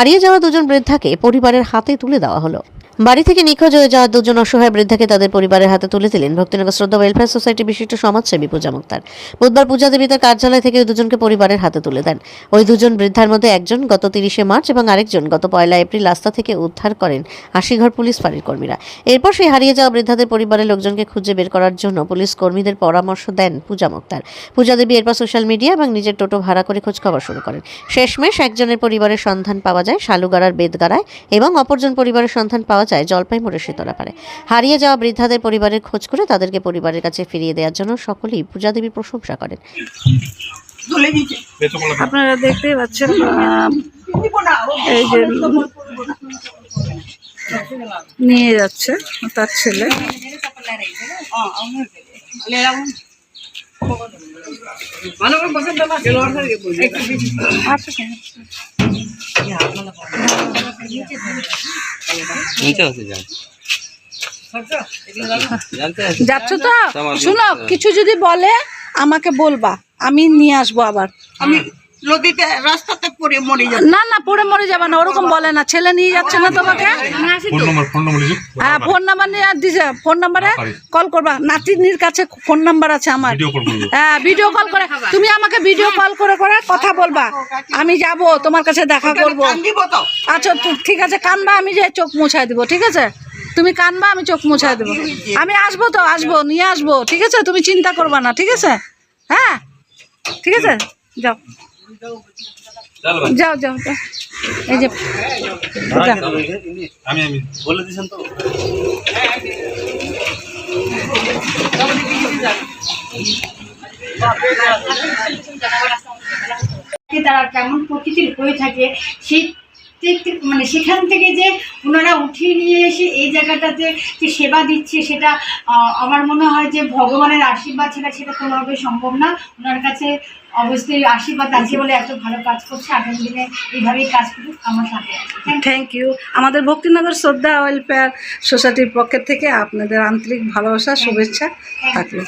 হারিয়ে যাওয়া দুজন বৃদ্ধাকে পরিবারের হাতে তুলে দেওয়া হলো। বাড়ি থেকে নিখোঁজ হয়ে যাওয়া দুজন অসহায় বৃদ্ধাকে তাদের পরিবারের হাতে তুলে দিলেন। ভক্তিনগর শ্রদ্ধা ওয়েলফেয়ার সোসাইটি বিশিষ্ট সমাজসেবী পূজা মুক্তার। বুধবার পূজা দেবী তার কার্যালয় থেকে ওই দুজনকে পরিবারের হাতে তুলে দেন। ওই দুজন বৃদ্ধার মধ্যে একজন গত তিরিশে মার্চ এবং আরেকজন গত পয়লা এপ্রিল রাস্তা থেকে উদ্ধার করেন আশিঘর পুলিশ ফাঁড়ির কর্মীরা। এরপর সেই হারিয়ে যাওয়া বৃদ্ধাদের পরিবারের লোকজনকে খুঁজে বের করার জন্য পুলিশ কর্মীদের পরামর্শ দেন পূজা মুক্তার। পূজা দেবী এরপর সোশ্যাল মিডিয়া এবং নিজের টোটো ভাড়া করে খোঁজখবর শুরু করেন। শেষমেশ একজনের পরিবারের সন্ধান পাওয়া যায় শালুগাড়ার বেদগাড়ায় এবং অপরজন পরিবারের সন্ধান পাওয়া যায় জলপাইমুড়ে শীতলাপাড়ে হারিয়ে যাওয়া বৃদ্ধাদের পরিবারের খোঁজ করে তাদেরকে পরিবারের কাছে ফিরিয়ে দেওয়ার জন্য সকলেই পূজা দেবীর প্রশংসা করেন। আপনারা দেখতেই পাচ্ছেন এই যে নিয়ে যাচ্ছে তার ছেলে। নিচে আছে যান যাচ্ছ তো? শুনো কিছু যদি বলে আমাকে বলবা আমি নিয়ে আসব আবার। আমি নদীতে রাস্তাতে পড়ে মরে যাব। না না পড়ে মরে যাবে না ওরকম বলে না। ছেলে নিয়ে যাচ্ছে না তোমাকে? ফোন নম্বর ফোন নম্বর লিখে। হ্যাঁ ফোন নাম্বার নিয়ে দিছে। ফোন নাম্বারে কল করবা। নাতিনির কাছে ফোন নাম্বার আছে আমার। ভিডিও কল করব। হ্যাঁ ভিডিও কল করে। তুমি আমাকে ভিডিও কল করে করে কথা বলবা। আমি যাব তোমার কাছে দেখা করব। কান্দিব তো। আচ্ছা ঠিক আছে কানবা আমি যে চোখ মুছাই দিব ঠিক আছে? তুমি কানবা আমি চোখ মুছাই দেবো। আমি আসব তো আসব নিয়ে আসব ঠিক আছে? তুমি চিন্তা করবা না ঠিক আছে? হ্যাঁ? ঠিক আছে? যাও। যাও যাও যাও। এই যে আমি আমি। বলে দিছেন তো। তারা কেমন প্রকৃতির হয়ে থাকে থেকে- মানে সেখান থেকে যে ওনারা উঠিয়ে নিয়ে এসে এই জায়গাটাতে যে সেবা দিচ্ছে সেটা আমার মনে হয় যে ভগবানের আশীর্বাদ ছাড়া সেটা কোনোভাবে সম্ভব না। ওনার কাছে অবশ্যই আশীর্বাদ আছে বলে এত ভালো কাজ করছে। আগামী দিনে এইভাবেই কাজ করুক আমার সাথে থ্যাংক ইউ আমাদের ভক্তিনগর শ্রদ্ধা ওয়েলফেয়ার সোসাইটির পক্ষের থেকে আপনাদের আন্তরিক ভালোবাসা শুভেচ্ছা থাকল।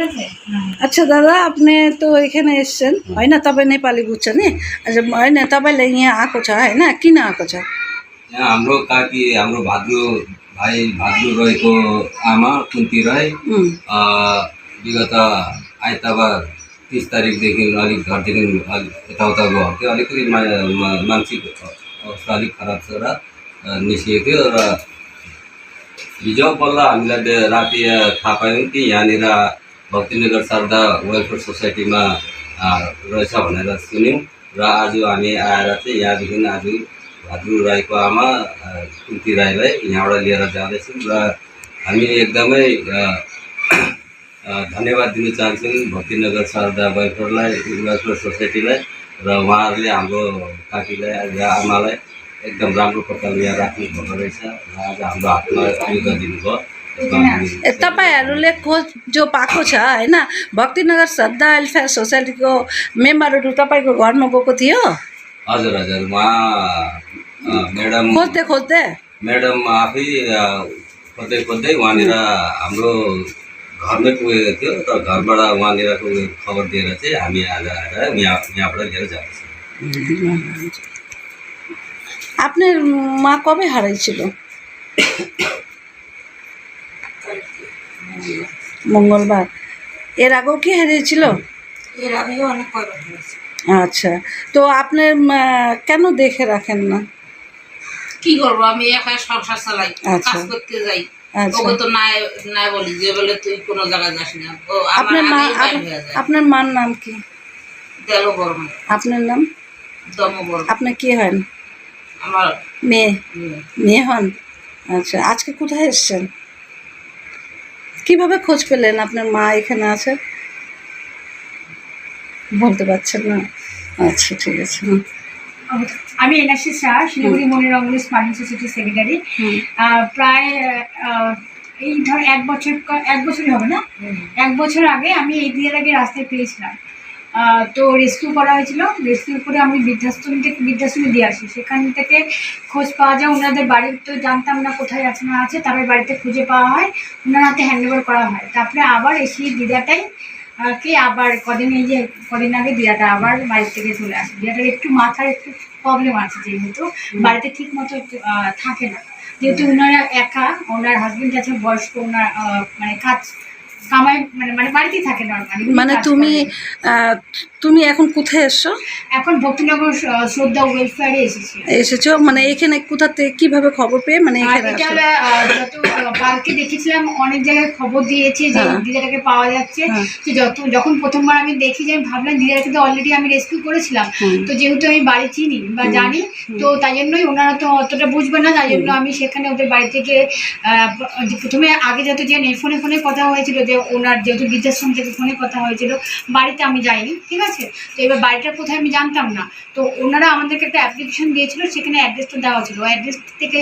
अच्छा दादा आपने तो एखाने एसছেন होइन तपाईँ नेपाली बुझ्छ नि अच्छा होइन तपाईँले यहाँ आएको छ होइन किन आएको छ यहाँ हाम्रो काकी हाम्रो भाद्रो भाइ भाद्रो रहेको आमा कुन्ती राई विगत आइतबार तिस तारिकदेखि अलिक घरदेखि अलिक यताउता गएको थियो अलिकति मानसिक अवस्था अलिक खराब छ र निस्किएको थियो र हिजो बल्ल हामीलाई राति थाहा पायौँ कि यहाँनिर भक्तिनगर शारदा वेलफेयर सोसाइटीमा रहेछ भनेर सुन्यौँ। र आज हामी आएर चाहिँ यहाँदेखि आज भाद्रु राईको आमा कुन्ती राईलाई यहाँबाट लिएर जाँदैछौँ र हामी एकदमै धन्यवाद दिन चाहन्छौँ भक्तिनगर शारदा वेलफेयरलाई वेलफेयर सोसाइटीलाई र उहाँहरूले हाम्रो काकीलाई आमालाई एकदम राम्रो प्रकारले यहाँ राख्नु भएको रहेछ। र आज हाम्रो हातमा योगदान दिनुभयो तपाईँहरूले खोज जो पाएको छ होइन भक्तिनगर श्रद्धा वेलफेयर सोसाइटीको मेम्बरहरू तपाईँको घरमा गएको थियो हजुर हजुर उहाँ अ, म्याडम खोज्दै खोज्दै म्याडम आफै अ, खोज्दै खोज्दै वहाँनिर हाम्रो घरमै पुगेको थियो र घरबाट वहाँनिरको उयो खबर दिएर चाहिँ हामी आज आएर यहाँ यहाँबाट लिएर जाँदैछौँ আপনার মা কবে হারাইছিল মঙ্গলবার। এর আগেও কি হারিয়েছিল? এর আগেও অনেক কয়বার আচ্ছা তো আপনার আহ, কেন দেখে রাখেন না? কি করব আমি একা সংসার চালাই আচ্ছা। কাজ করতে যাই। আচ্ছা। ওকে তো বলি যে বলে তুই কোনো জায়গায় যাস না। আপনার মা আপনার মার নাম কি? দেল বর্মা আপনার নাম? দম বর্মা আপনি কি হন? আমার মেয়ে। মেয়ে হন? আচ্ছা আজকে কোথায় এসছেন? কীভাবে খোঁজ পেলেন আপনার মা এখানে আছে? বলতে পারছেন না। আচ্ছা ঠিক আছে। আমি এনআরসি শাহ শিলিগুড়ি মনিরঙ্গল ফার্মিং সোসাইটির সেক্রেটারি। প্রায় এই ধর এক বছর এক বছরই হবে না? এক বছর আগে আমি এই দিনের আগে রাস্তায় পেয়েছিলাম। তো রেস্কিউ করা হয়েছিল। রেস্কিউ করে আমি বৃদ্ধাশ্রম থেকে বৃদ্ধাশ্রমে দিয়ে আসি। সেখান থেকে খোঁজ পাওয়া যায়, ওনাদের বাড়ির তো জানতাম না কোথায় আছে, না আছে, তারপরে বাড়িতে খুঁজে পাওয়া হয়, ওনার হাতে হ্যান্ড ওভার করা হয়। তারপরে আবার এসে দিদাটাই কে আবার কদিন এই যে, কদিন আগে দিদাটা আবার বাড়ির থেকে চলে আসে। দিয়াটার একটু মাথার একটু প্রবলেম আছে যেহেতু, বাড়িতে ঠিক মতো থাকে না। যেহেতু ওনারা একা, ওনার হাজবেন্ড আছে, বয়স্ক, ওনার মানে কাজ কামাই মানে মানে বাড়িতেই থাকে নর্মালি মানে তুমি তুমি এখন কোথায় এসছো? এখন ভক্তিনগর শ্রদ্ধা ওয়েলফেয়ারে এসেছি। এসেছ? মানে এখানে কোথা থেকে কীভাবে খবর পেয়ে মানে এখানে যত কালকে দেখেছিলাম অনেক জায়গায় খবর দিয়েছে যে হ্যাঁ। দিদাটাকে পাওয়া যাচ্ছে। হ্যাঁ। যে যত যখন প্রথমবার আমি দেখি যে আমি ভাবলাম দিদাটাকে তো অলরেডি আমি রেস্কিউ করেছিলাম। তো যেহেতু আমি বাড়ি চিনি বা জানি তো তাই জন্যই ওনারা তো অতটা বুঝবে না তাই জন্য আমি সেখানে ওদের বাড়ি থেকে আহ, প্রথমে আগে যত যে ফোনে ফোনে কথা হয়েছিল যে ওনার যেহেতু বৃদ্ধাশ্রম থেকে ফোনে কথা হয়েছিল বাড়িতে আমি যাইনি ঠিক আছে? তো এবার বাড়িটা কোথায় আমি জানতাম না। তো ওনারা আমাদেরকে একটা অ্যাপ্লিকেশন দিয়েছিল সেখানে অ্যাড্রেসটা দেওয়া ছিল। অ্যাড্রেস থেকে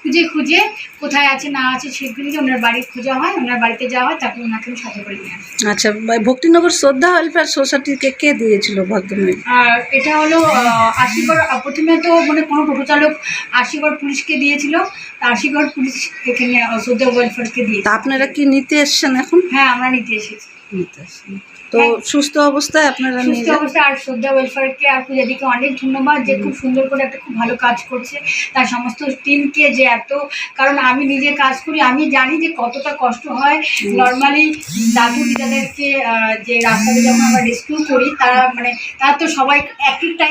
খুঁজে খুঁজে কোথায় আছে না আছে সেগুলি যে ওনার বাড়ি খোঁজা হয় ওনার বাড়িতে যাওয়া হয় তারপর ওনাকে আমি সাথে করে নিয়ে আচ্ছা ভক্তিনগর শ্রদ্ধা ওয়েলফেয়ার সোসাইটিকে কে দিয়েছিল ভদ্রমহিলা? আর এটা হলো আশিগড় প্রথমে তো মানে কোনো টোটো চালক আশিগড় পুলিশকে দিয়েছিল। আশিগড় পুলিশ এখানে শ্রদ্ধা ওয়েলফেয়ারকে তা আপনারা কি নিতে এসছেন এখন? হ্যাঁ আমরা নিতে এসেছি। নিতে এসছেন। তো সুস্থ অবস্থায় আপনারা সুস্থ অবস্থায় আর শ্রদ্ধা ওয়েলফেয়ারকে আর পূজাদিকে অনেক ধন্যবাদ যে খুব সুন্দর করে একটা খুব ভালো কাজ করছে। তার সমস্ত টিমকে যে এত কারণ আমি নিজে কাজ করি আমি জানি যে কতটা কষ্ট হয়। নর্মালি দাদু দিদাদেরকে যে রাস্তাতে যখন আমরা রেস্কিউ করি তারা মানে তারা তো সবাই একই টাইম